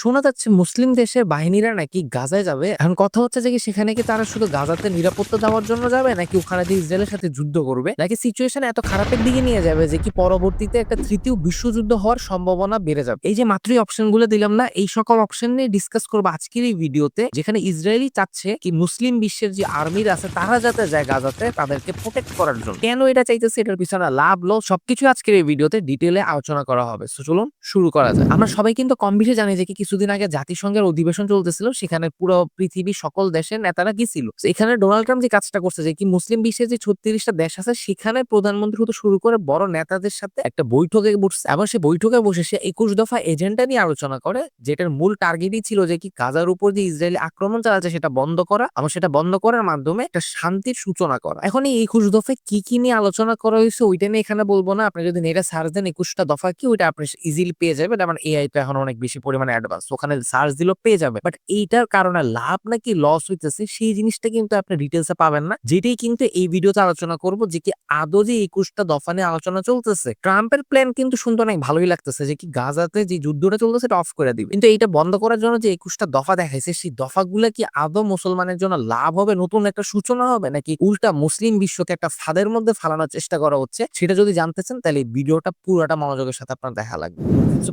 শোনা যাচ্ছে মুসলিম দেশের বাহিনীরা নাকি গাজায় যাবে। এখন কথা হচ্ছে যে কি সেখানে কি তারা শুধু গাজাতে নিরাপত্তা দেওয়ার জন্য যাবে, নাকি ওখানে দিয়ে ইসরায়েলের সাথে যুদ্ধ করবে? নাকি সিচুয়েশন এত খারাপের দিকে নিয়ে যাবে যে কি পরবর্তীতে একটা তৃতীয় বিশ্বযুদ্ধ হওয়ার সম্ভাবনা বেড়ে যাবে? এই যে মাত্রই অপশনগুলো দিলাম না, এই সকল অপশন নিয়ে ডিসকাস করব আজকের এই ভিডিওতে, যেখানে ইসরায়েলি চাচ্ছে কি মুসলিম বিশ্বের যে আর্মিরা আছে, তারা যাতে যায় গাজাতে, তাদেরকে প্রোটেক্ট করার জন্য। কেন এটা চাইতেছে? এটার পিছনে লাভ লস সবকিছু আজকের এই ভিডিওতে ডিটেলে আলোচনা করা হবে। So চলুন শুরু করা যায় আমরা সবাই কিন্তু কম বেশি জানি যে কি কিছুদিন আগে জাতিসংঘের অধিবেশন চলতেছিল, সেখানে পুরো পৃথিবীর সকল দেশের নেতারা গেছিল। এখানে ডোনাল্ড ট্রাম্প যে কাজটা করছে, যে কি মুসলিম বিশ্বের যে ছত্রিশটা দেশ আছে, সেখানে প্রধানমন্ত্রী হতে শুরু করে বড় নেতাদের সাথে একটা বৈঠকে বসছে। এবং সে বৈঠকে বসে সে একুশ দফা এজেন্ডা নিয়ে আলোচনা করে, যেটার মূল টার্গেটই ছিল যে কি গাজার উপর যে ইসরায়েলি আক্রমণ চালাচ্ছে, সেটা বন্ধ করা। এবং সেটা বন্ধ করার মাধ্যমে একটা শান্তির সূচনা করা। এখন এই একুশ দফায় কি কি নিয়ে আলোচনা করা হয়েছে, ওইটা নিয়ে এখানে বলব না। আপনি যদি নেটে সার্চ দেন, একুশটা দফা কি, ওইটা আপনি ইজিলি পেয়ে যাবেন। এবং এআই তো এখন অনেক বেশি পরিমাণে অ্যাডভান্স ওখানে সার্চ দিলেও পেয়ে যাবে। বাট এইটার কারণে লাভ নাকি লস হইতেছে, সেই জিনিসটা কিন্তু আপনি ডিটেলসে পাবেন না। যেটাই কিন্তু এই ভিডিওতে আলোচনা করব, যে কি আদৌ যে একুশটা দফা নিয়ে আলোচনা চলতেছে, ট্রাম্পের প্ল্যান কিন্তু শুনতে অনেক ভালোই লাগতেছে, যে কি গাজাতে যে যুদ্ধটা চলতেছে এটা অফ করে দিবে। কিন্তু এইটা বন্ধ করার জন্য যে একুশটা দফা দেখাইছে, সেই দফাগুলা কি আদৌ মুসলমানের জন্য লাভ হবে, নতুন একটা সূচনা হবে? নাকি উল্টা মুসলিম বিশ্বকে একটা ফাঁদের মধ্যে ফালানোর চেষ্টা করা হচ্ছে? সেটা যদি জানতে চান, তাহলে এই ভিডিওটা পুরোটা মনোযোগের সাথে আপনার দেখা লাগবে।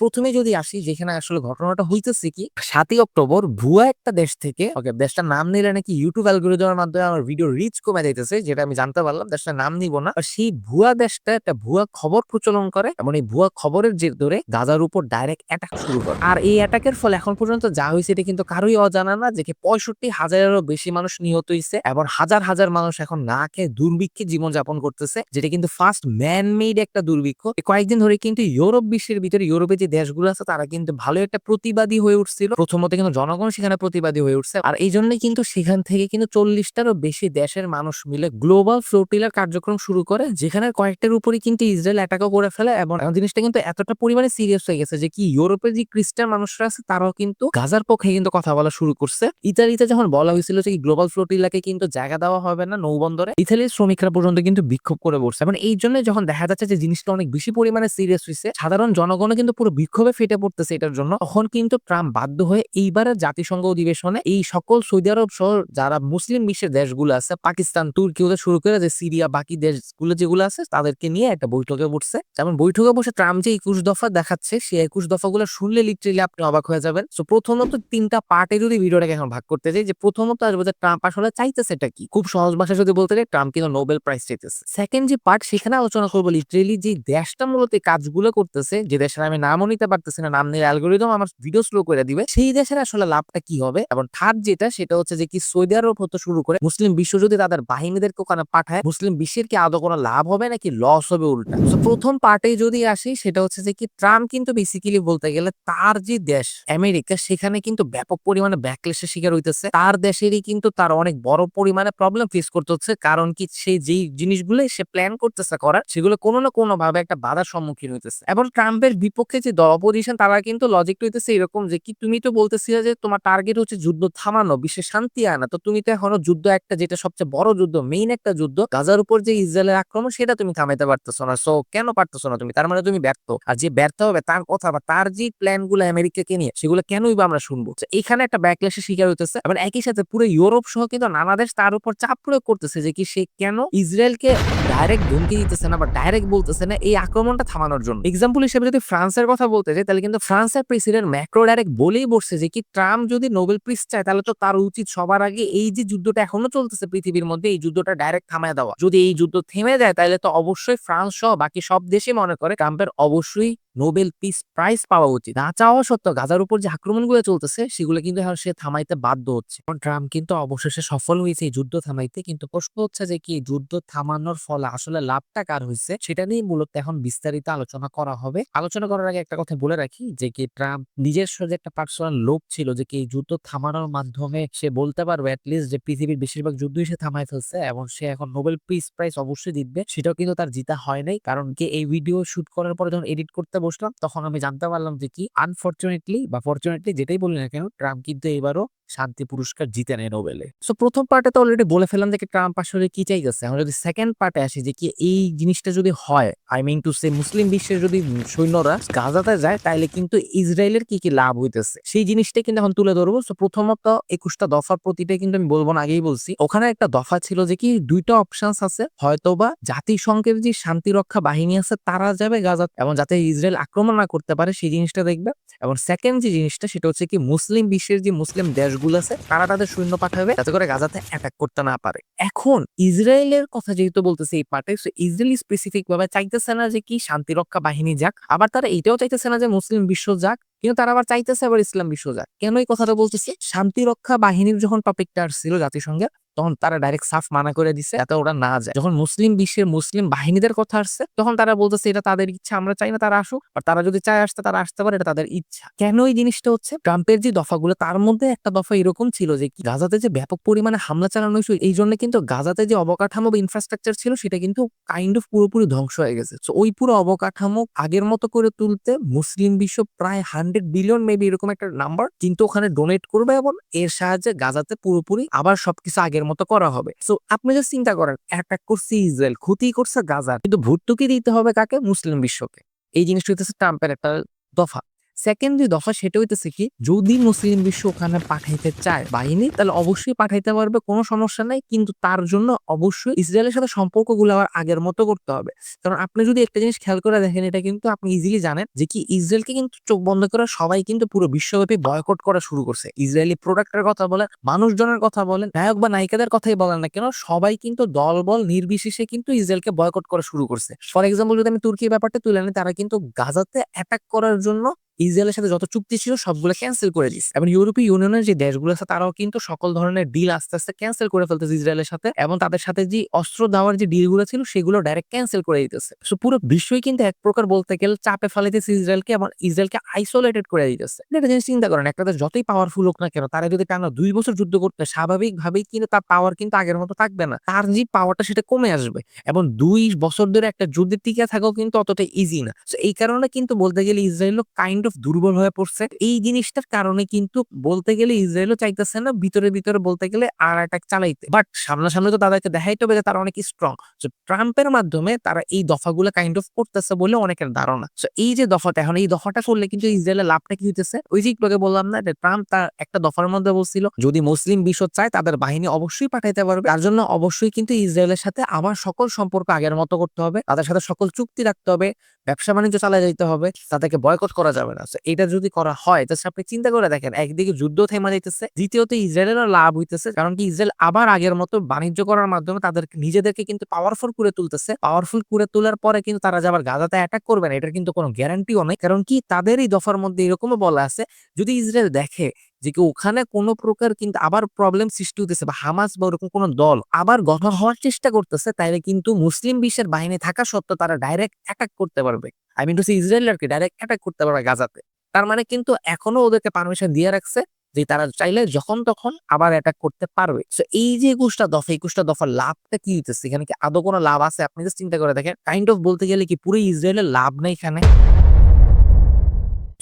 প্রথমে যদি আসি, যেখানে আসলে ঘটনাটা হইতেছে কি, সাতই অক্টোবর ভুয়া একটা দেশ থেকে, ওকে, দেশটার নাম নিলে নাকি ইউটিউব অ্যালগোরিদমের মাধ্যমে আমার ভিডিও রিচ কমে যাইতেছে, যেটা আমি জানতে পারলাম, দেশটার নাম নিব না। সেই ভুয়া দেশটা একটা ভুয়া খবর প্রচলন করে, এবং এই ভুয়া খবরের জের ধরে গাজার উপর ডাইরেক্ট অ্যাটাক শুরু করে। আর এই অ্যাটাকের ফলে এখন পর্যন্ত যা হয়েছে এটা কিন্তু কারোই অজানা না, যে পঁয়ষট্টি হাজারেরও বেশি মানুষ নিহত হয়েছে এবং হাজার হাজার মানুষ এখন না খেয়ে দুর্ভিক্ষে জীবনযাপন করতেছে, যেটা কিন্তু ফার্স্ট ম্যান মেড একটা দুর্ভিক্ষ। কয়েকদিন ধরে কিন্তু ইউরোপ বিশ্বের ভিতরে ইউরোপে যে দেশগুলো আছে, তারা কিন্তু ভালো একটা প্রতিবাদী হয়ে উঠছিল। প্রথমত কিন্তু জনগণ সেখানে প্রতিবাদী হয়ে উঠছে। আর এই জন্যই কিন্তু সেখান থেকে কিন্তু চল্লিশটারও বেশি দেশের মানুষ মিলে গ্লোবাল ফ্লোটিলার কার্যক্রম শুরু করে, যেখানে কয়েকটার উপরে কিন্তু ইসরায়েল অ্যাটাকও করে ফেলে এবং জিনিসটা কিন্তু এতটা পরিমাণে সিরিয়াস হয়ে গেছে যে কি ইউরোপের যে খ্রিস্টান মানুষরা আছে, তারাও কিন্তু গাজার পক্ষে কিন্তু কথা বলা শুরু করছে। ইতালিতে যখন বলা হয়েছিল যে গ্লোবাল ফ্লোটিলাকে কিন্তু জায়গা দেওয়া হবে না নৌবন্দরে, ইতালির শ্রমিকরা পর্যন্ত কিন্তু বিক্ষোভ করে বসছে। এবং এই জন্য যখন দেখা যাচ্ছে যে জিনিসটা অনেক বেশি পরিমাণে সিরিয়াস হয়েছে, সাধারণ জনগণও কিন্তু পুরো বিক্ষোভে ফেটে পড়তেছে এটার জন্য। তখন কিন্তু ট্রাম্প বাধ্য হয়ে এইবারের জাতিসংঘ অধিবেশনে এই সকল সৌদি আরব সহ যারা মুসলিম বিশ্বের দেশগুলো আছে, পাকিস্তান, তুর্কি ওদের শুরু করে যে সিরিয়া, বাকি দেশগুলো যেগুলো আছে, তাদেরকে নিয়ে একটা বৈঠকে বসছে। যেমন বৈঠকে বসে ট্রাম্প যে একুশ দফা দেখাচ্ছে সেই একুশ দফাগুলো শুনলে লিটারেলি আপনি অবাক হয়ে যাবেন। তো প্রথমত তিনটা পার্টে যদি ভিডিওটাকে এখন ভাগ করতে যাই, যে প্রথমত আসবে যে ট্রাম্প আসলে চাইতেছে এটা কি? খুব সহজ ভাষায় যদি বলতে যাই, ট্রাম্প কিন্তু নোবেল প্রাইজ চাইতেছে। সেকেন্ড যে পার্ট সেখানে আলোচনা করব লিটারেলি যে দেশটা মূলত কাজগুলো করতেছে, যে দেশের আমি নামও নিতে পারতেছি না, নাম নিয়ে অ্যালগোরিদম আমার ভিডিও স্লো করে দিবে। সেই দেশের আসলে লাভটা কি হবে? এবং থার্ড যেটা, সেটা হচ্ছে যে কি সৌদি আরব হতে শুরু করে মুসলিম বিশ্ব যদি তাদের বাহিনীদেরকে ওখানে পাঠায়, মুসলিম বিশ্বের কি আদৌ কোনো লাভ হবে নাকি লস হবে উল্টা? প্রথম পার্টে যদি আসি, সেটা হচ্ছে যে কি ট্রাম্প কিন্তু বেসিক্যালি বলতে গেলে তার যে দেশ, আমেরিকা, সেখানে কিন্তু ব্যাপক পরিমাণে ব্যাকলেসের শিকার হইতেছে। তার দেশেরই কিন্তু তার অনেক বড় পরিমাণে প্রবলেম ফেস করতে হচ্ছে। কারণ কি সেই যেই জিনিসগুলো সে প্ল্যান করতেছে করার, সেগুলো কোনো না কোনো ভাবে একটা বাধার সম্মুখীন হইতেছে। এবং ট্রাম্পের বিপক্ষে যে অপোজিশন তারা কিন্তু লজিক হইতেছে এরকম যে, কি তুমি তো বলতেছিলে যে, তোমার টার্গেট হচ্ছে যুদ্ধ থামানো, বিশ্বে শান্তি আনা। তো তুমি তো এখনও যুদ্ধ একটা যেটা সবচেয়ে বড় যুদ্ধ মেইন একটা যুদ্ধ, গাজার উপর যে ইসরায়েলের আক্রমণ, সেটা তুমি থামাইতে পারতেছো না। সো কেন পারতেছো না তুমি? তার মানে তুমি ব্যর্থ। আর যে ব্যর্থ হবে তার কথা বা তার যে প্ল্যানগুলো আমেরিকাকে নিয়ে, সেগুলো কেনই বা আমরা শুনব? এখানে একটা ব্যাকলেসের শিকার হইতেছে। এবং একই সাথে পুরো ইউরোপ সহ কিন্তু নানা দেশ তার উপর চাপ প্রয়োগ করতেছে যে, কি সে কেন ইসরায়েলকে ডাইরেক্ট ধমকি দিতেছে না বা ডাইরেক্ট বলতেছে না এই আক্রমণটা থামানোর জন্য? এক্সাম্পল হিসেবে যদি ফ্রান্সের কথা বলতে চাই তাহলে কিন্তু ফ্রান্সের প্রেসিডেন্ট ম্যাক্রো ডাইরেক্ট বলেই বসছে যে, কি ট্রাম্প যদি নোবেল প্রাইজ চায়, তাহলে তো তার উচিত সবার আগে এই যে যুদ্ধটা এখনও চলতেছে পৃথিবীর মধ্যে, এই যুদ্ধটা ডাইরেক্ট থামায় দেওয়া। যদি এই যুদ্ধ থেমে যায়, তাহলে তো অবশ্যই ফ্রান্স সহ বাকি সব দেশই মনে করে ট্রাম্পের অবশ্যই নোবেল পিস প্রাইজ পাওয়া উচিত। না চাওয়া সত্ত্বেও গাজার উপর যে আক্রমণগুলো চলতেছে, সেগুলো কিন্তু এখন সে থামাইতে বাধ্য হচ্ছে। ট্রাম্প কিন্তু অবশেষে সফল হয়েছে এই যুদ্ধ থামাইতে, কিন্তু প্রশ্ন হচ্ছে যে কি যুদ্ধ থামানোর ফলে আসলে লাভটা কার হয়েছে সেটা নিয়ে মূলত এখন বিস্তারিত আলোচনা করা হবে। আলোচনা করার আগে একটা কথা বলে রাখি, যে কি ট্রাম্প নিজস্ব যে একটা পার্সোনাল লোভ ছিল যে কি যুদ্ধ থামানোর মাধ্যমে সে বলতে পারবে অ্যাটলিস্ট যে পৃথিবীর বেশিরভাগ যুদ্ধই সে থামাই ফেলছে, এবং সে এখন নোবেল পিস প্রাইজ অবশ্যই জিতবে। সেটাও কিন্তু তার জিতা হয় নাই, কারণ কি এই ভিডিও শুট করার পরে যখন এডিট করতে বসলাম, তখন আমি জানতে পারলাম যে কি? আনফর্চুনেটলি বা ফর্চুনেটলি যেটাই বলি না কেন, ট্রাম্প কিন্তু এবারও শান্তি পুরস্কার জিতে নেয় নোবেলে। সো প্রথম পার্টে তো অলরেডি বলে ফেললাম যে, ট্রাম্প আসলে কি চাইতেছে? এখন যদি সেকেন্ড পার্টে আসি যে, কি এই জিনিসটা যদি হয় আই মিন টু সে মুসলিম বিশ্বের যদি সৈন্যরা গাজাতে যায় তাহলে কিন্তু ইসরায়েলের কি কি লাভ হইতেছে? সেই জিনিসটা কিন্তু এখন তুলে ধরবো। সো প্রথমত একুশটা দফার প্রতিটাই কিন্তু আমি বলব না, আগেই বলছি। ওখানে একটা দফা ছিল যে, কি দুইটা অপশনস আছে, হয়তোবা জাতিসংঘের যে শান্তিরক্ষা বাহিনী আছে, তারা যাবে গাজা এবং যাতে ইসরায়েল আক্রমণ না করতে পারে, সেই জিনিসটা দেখবে। এবং সেকেন্ড যে জিনিসটা, সেটা হচ্ছে কি, মুসলিম বিশ্বের যে মুসলিম দেশগুলো আছে, তারা তাদের সৈন্য পাঠাবে, যাতে করে গাজাতে অ্যাটাক করতে না পারে। এখন ইসরায়েলের কথা যেহেতু বলতেছে এই পার্টে ইসরায়েল স্পেসিফিক ভাবে চাইতেছে না যে কি শান্তিরক্ষা বাহিনী যাক, আবার তারা এটাও চাইতেছে না যে মুসলিম বিশ্ব যাক, কিন্তু তারা আবার চাইতেছে আবার ইসলাম বিশ্ব যাক। কেন এই কথাটা বলতেছি? শান্তিরক্ষা বাহিনীর যখন টপিকটা আসছিল জাতিসংঘে তখন তারা ডাইরেক্ট সাফ মানা করে দিছে যাতে ওরা না যায়। যখন মুসলিম বিশ্বের মুসলিম বাহিনীদের কথা আসছে, তখন তারা বলতেছে, এটা তাদের ইচ্ছা, আমরা চাই না তারা আসুক। আর তারা যদি চায় আসতে, তারা আসতে পারে, এটা তাদের ইচ্ছা। কেন এই জিনিসটা হচ্ছে? ট্রাম্পের যে দফাগুলো, তার মধ্যে একটা দফা এরকম ছিল যে গাজাতে যে ব্যাপক পরিমাণে হামলা চালানো হয়েছিল, এই জন্য কিন্তু গাজাতে যে অবকাঠামো বা ইনফ্রাস্ট্রাকচার ছিল, সেটা কিন্তু কাইন্ড অফ পুরোপুরি ধ্বংস হয়ে গেছে। তো ওই পুরো অবকাঠামো আগের মতো করে তুলতে মুসলিম বিশ্ব প্রায় হান্ড্রেড বিলিয়ন মেবি এরকম একটা নাম্বার কিন্তু ওখানে ডোনেট করবে এবং এর সাহায্যে গাজাতে পুরোপুরি আবার সবকিছু আগের মতো করা হবে। সো আপনি যদি চিন্তা করেন অ্যাটাক করছে ইসরায়েল, ক্ষতি করছে গাজার কিন্তু ভর্তুকি দিতে হবে কাকে? মুসলিম বিশ্বকে। এই জিনিসটা হচ্ছে ট্রাম্পের একটা দফা সেকেন্ড যে দফা সেটা হইতেছে কি, যদি মুসলিম বিশ্ব ওখানে পাঠাইতে চায় বাহিনী, তাহলে অবশ্যই পাঠাইতে পারবে, কোনো সমস্যা নাই। কিন্তু তার জন্য অবশ্যই ইসরায়েলের সাথে সম্পর্কগুলো আবার আগের মতো করতে হবে। কারণ আপনি যদি একটা জিনিস খেয়াল করে দেখেন, এটা কিন্তু আপনি ইজিলি জানেন যে কি, ইসরায়েলকে কিন্তু চোখ বন্ধ করে সবাই কিন্তু পুরো বিশ্বব্যাপী বয়কট করা শুরু করছে। ইসরায়েলি প্রোডাক্টের কথা বলেন, মানুষজনের কথা বলেন, নায়ক বা নায়িকাদের কথাই বলেন না কেন, সবাই কিন্তু দল বল নির্বিশেষে কিন্তু ইসরায়েলকে বয়কট করা শুরু করছে। ফর এক্সাম্পল যদি আমি তুর্কির ব্যাপারটা তুলে নিই, তারা কিন্তু গাজাতে অ্যাটাক করার জন্য ইসরায়েলের সাথে যত চুক্তি ছিল সবগুলো ক্যান্সেল করে দিচ্ছে এবং ইউরোপীয় ইউনিয়নের যে দেশগুলো আছে, তারাও কিন্তু সকল ধরনের ডিল আস্তে আস্তে ক্যান্সেল করে ফেলতেছে ইসরায়েলের সাথে। এবং তাদের সাথে যে অস্ত্র দেওয়ার যে ডিলগুলো ছিল, সেগুলো ডাইরেক্ট ক্যান্সেল করে দিতেছে। সো পুরো বিশ্বই কিন্তু এক প্রকার বলতে গেলে চাপে ফেলাইতেছে ইসরায়েলকে এবং ইসরায়েলকে আইসোলেটেড করে দিতেছে। একটা জিনিস চিন্তা করেন, একটা দেশ যতই পাওয়ারফুল হোক না কেন, তারা যদি টানা দুই বছর যুদ্ধ করতে, স্বাভাবিকভাবেই কিন্তু তার পাওয়ার কিন্তু আগের মতো থাকবে না। তার যে পাওয়ারটা সেটা কমে আসবে। এবং দুই বছর ধরে একটা যুদ্ধের টিকে থাকাও কিন্তু অতটা ইজি না। তো এই কারণে কিন্তু বলতে গেলে ইসরায়েলও কাইন্ড অফ দুর্বল হয়ে পড়ছে। এই জিনিসটার কারণে কিন্তু বলতে গেলে ইসরায়েলও চাইতেছে না, ভিতরে ভিতরে বলতে গেলে আর অ্যাটাক চালাইতে। বাট সামনাসামনি তো তাদেরকে দেখাইতে হবে যে তারা অনেক স্ট্রং তো ট্রাম্পের মাধ্যমে তারা এই দফাগুলো কাইন্ড অফ করতেছে বলে অনেকের ধারণা। তো এই যে দফাটা, এখন এই দফাটা করলে কিন্তু ইসরায়েলের লাভটা কি হইতেছে? ওই যে একটু বললাম না যে ট্রাম্প তার একটা দফার মধ্যে বলছিল, যদি মুসলিম বিশ্ব চায় তাদের বাহিনী অবশ্যই পাঠাইতে পারবে। তার জন্য অবশ্যই কিন্তু ইসরায়েলের সাথে আবার সকল সম্পর্ক আগের মতো করতে হবে। তাদের সাথে সকল চুক্তি রাখতে হবে। ব্যবসা বাণিজ্য চালিয়ে যেতে হবে। তাদেরকে বয়কট করা যাবে না। So, এটা যদি করা হয় তাহলে আপনি চিন্তা করে দেখেন একদিকে যুদ্ধ থেমা যাইতেছে দ্বিতীয়ত ইসরায়েলেরও লাভ হইতেছে কারণ কি ইসরায়েল আবার আগের মতো বাণিজ্য করার মাধ্যমে তাদের নিজেদেরকে কিন্তু পাওয়ারফুল করে তুলতেছে। পাওয়ারফুল করে তোলার পরে কিন্তু তারা যে আবার গাজাতে অ্যাটাক করবে না এটার কিন্তু কোনো গ্যারান্টিও নেই। কারণ কি তাদের এই দফার মধ্যে এরকমও বলা আছে যদি ইসরায়েল দেখে যে কি ওখানে কোনো প্রকার কিন্তু আবার প্রবলেম সৃষ্টি হতেছে বা হামাস বা ওরকম কোনো দল আবার গঠন হওয়ার চেষ্টা করতেছে, তাইলে কিন্তু মুসলিম বিশ্বের বাহিনী থাকা সত্ত্বেও তারা ডাইরেক্ট অ্যাটাক করতে পারবে। I mean to say Israel আর কি ডাইরেক্ট অ্যাটাক করতে পারবে গাজাতে। তার মানে কিন্তু এখনও ওদেরকে পারমিশন দিয়ে রাখছে যে তারা চাইলে যখন তখন আবার অ্যাটাক করতে পারবে। তো এই যে একুশটা দফা, একুশটা দফার লাভটা কি হইতেছে? এখানে কি আদৌ কোনো লাভ আছে? আপনি জাস্ট চিন্তা করে দেখেন। কাইন্ড অফ বলতে গেলে কি পুরো ইসরায়েলের লাভ নেই এখানে?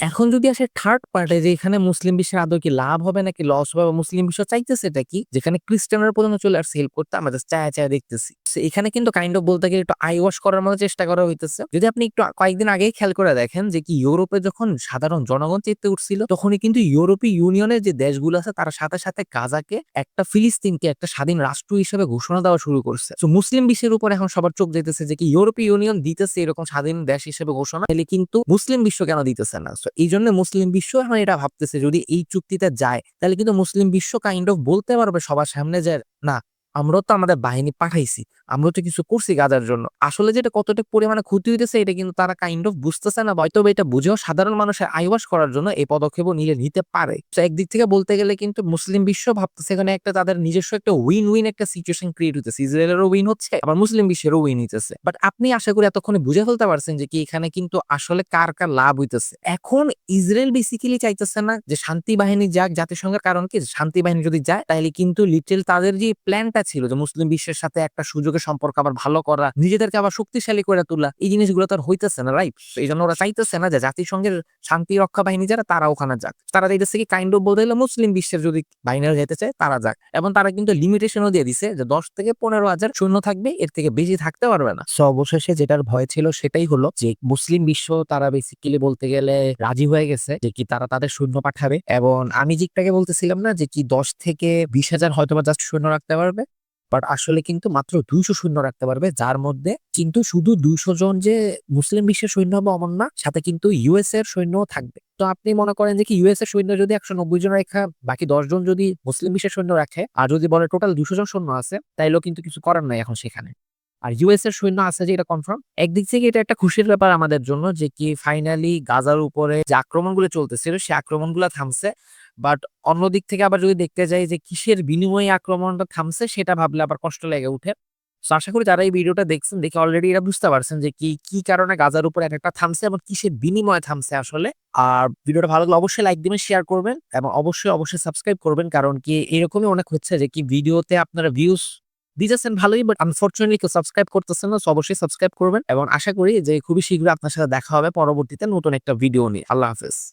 এখন যদি আসে থার্ড পার্টে যে এখানে মুসলিম বিশ্বের আদৌ কি লাভ হবে নাকি লস হবে মুসলিম বিশ্ব চাইতেছে এটা কি? যেখানে খ্রিস্টানরা পর্যন্ত চলে আসছে হেল্প করতে, আমরা চায়া চায়া দেখতেছি। এখানে কিন্তু কাইন্ড অফ বলতে গেলে একটু আই ওয়াশ করার মতো চেষ্টা করা হইতেছে। যদি আপনি একটু কয়েকদিন আগেই খেয়াল করে দেখেন যে কি ইউরোপে যখন সাধারণ জনগণ চেতে উঠছিল, তখনই কিন্তু ইউরোপীয় ইউনিয়নের যে দেশগুলো আছে, তারা সাথে সাথে গাজাকে একটা ফিলিস্তিনকে একটা স্বাধীন রাষ্ট্র হিসেবে ঘোষণা দেওয়া শুরু করছে। তো মুসলিম বিশ্বের উপর এখন সবার চোখ যেতেছে যে কি ইউরোপীয় ইউনিয়ন দিতেছে এরকম স্বাধীন দেশ হিসেবে ঘোষণা, তাহলে কিন্তু মুসলিম বিশ্ব কেন দিতেছে না? তো এই জন্য মুসলিম বিশ্ব এখন এটা ভাবতেছে, যদি এই চুক্তিতে যায়, তাহলে কিন্তু মুসলিম বিশ্ব কাইন্ড অফ বলতে পারবে সবার সামনে যে, না আমরাও তো আমাদের বাহিনী পাঠাইছি, আমরাও তো কিছু করছি গাজার জন্য। আসলে যেটা কতটা পরিমাণে ক্ষতি হইতেছে এটা কিন্তু তারা কাইন্ড অফ বুঝতেছে না, হয়তো এটা বুঝেও সাধারণ মানুষের আইওয়াস করার জন্য এই পদক্ষেপও নিলে নিতে পারে। তো একদিক থেকে বলতে গেলে কিন্তু মুসলিম বিশ্ব ভাবতেছে এখানে একটা তাদের নিজস্ব একটা উইন উইন একটা সিচুয়েশন ক্রিয়েট হইতেছে। ইসরায়েলেরও উইন হচ্ছে, আবার মুসলিম বিশ্বেরও উইন হইতেছে। বাট আপনি আশা করি এতক্ষণে বুঝে ফেলতে পারছেন যে কি এখানে কিন্তু আসলে কার কার লাভ হইতেছে। এখন ইসরায়েল বেসিক্যালি চাইতেছে না যে শান্তি বাহিনী যাক, জাতিসংঘের কারণ কি? শান্তি বাহিনী যদি যায় তাহলে কিন্তু লিটেল তাদের যে প্ল্যানটা ছিল যে মুসলিম বিশ্বের সাথে একটা সুযোগের সম্পর্ক আবার ভালো করা, নিজেদেরকে আবার শক্তিশালী করে তোলা, এই জিনিসগুলো তো আর হইতেছে না রাইট এই জন্য ওরা চাইতেছে না যে জাতিসংঘের শান্তি রক্ষা বাহিনী যারা, তারা ওখানে যাক। তারা চাইতেছে কি কাইন্ড অফ বলতে মুসলিম বিশ্বের যদি বাহিনীরা যেতে চায়, তারা যাক। এবং তারা কিন্তু লিমিটেশনও দিয়ে দিছে যে দশ থেকে পনেরো হাজার সৈন্য থাকবে, এর থেকে বেশি থাকতে পারবে না। অবশেষে যেটার ভয় ছিল সেটাই হলো যে মুসলিম বিশ্ব তারা বেসিক্যালি বলতে গেলে রাজি হয়ে গেছে যে কি তারা তাদের সৈন্য পাঠাবে। এবং আমি যেটাকে বলতেছিলাম না যে কি দশ থেকে বিশ হাজার হয়তো বা জাস্ট সৈন্য রাখতে পারবে বাট আসলে কিন্তু মাত্র দুইশো সৈন্য রাখতে পারবে, যার মধ্যে কিন্তু শুধু দুইশো জন যে মুসলিম বিশ্বের সৈন্য হবে অমন না, সাথে কিন্তু ইউএস এর সৈন্যও থাকবে। তো আপনি মনে করেন যে কি ইউএস এর সৈন্য যদি একশো নব্বই জন রেখা, বাকি দশ জন যদি মুসলিম বিশ্বের সৈন্য রাখে, আর যদি বলে টোটাল দুশো জন সৈন্য আছে, তাইলেও কিন্তু কিছু করার নাই এখন সেখানে। আর ইউএস এর সৈন্য আছে যে এটা কনফার্ম একদিক থেকে এটা একটা খুশির ব্যাপার আমাদের জন্য যে কি ফাইনালি গাজার উপরে যে আক্রমণগুলো চলতেছিল সেই আক্রমণগুলো থামছে। বাট অন্যদিক থেকে আবার যদি দেখতে যাই যে কিসের বিনিময়ে আক্রমণটা থামছে, সেটা ভাবলে আবার কষ্ট লেগে উঠে। তো আশা করি যারা এই ভিডিওটা দেখছেন, দেখে অলরেডি এরা বুঝতে পারছেন যে কি কি কারণে গাজার উপর একটা থামছে এবং কিসের বিনিময়ে থামছে আসলে। আর ভিডিওটা ভালো লাগলে অবশ্যই লাইক দিবেন শেয়ার করবেন এবং অবশ্যই অবশ্যই সাবস্ক্রাইব করবেন, কারণ কি এরকমই অনেক হচ্ছে যে কি ভিডিওতে আপনারা ভিউজ দিতেছেন ভালোই বাট আনফর্চুনেটলি কেউ সাবস্ক্রাইব করতেছেন না অবশ্যই সাবস্ক্রাইব করবেন। এবং আশা করি যে খুবই শীঘ্রই আপনার সাথে দেখা হবে পরবর্তীতে নতুন একটা ভিডিও নিয়ে। আল্লাহ হাফেজ।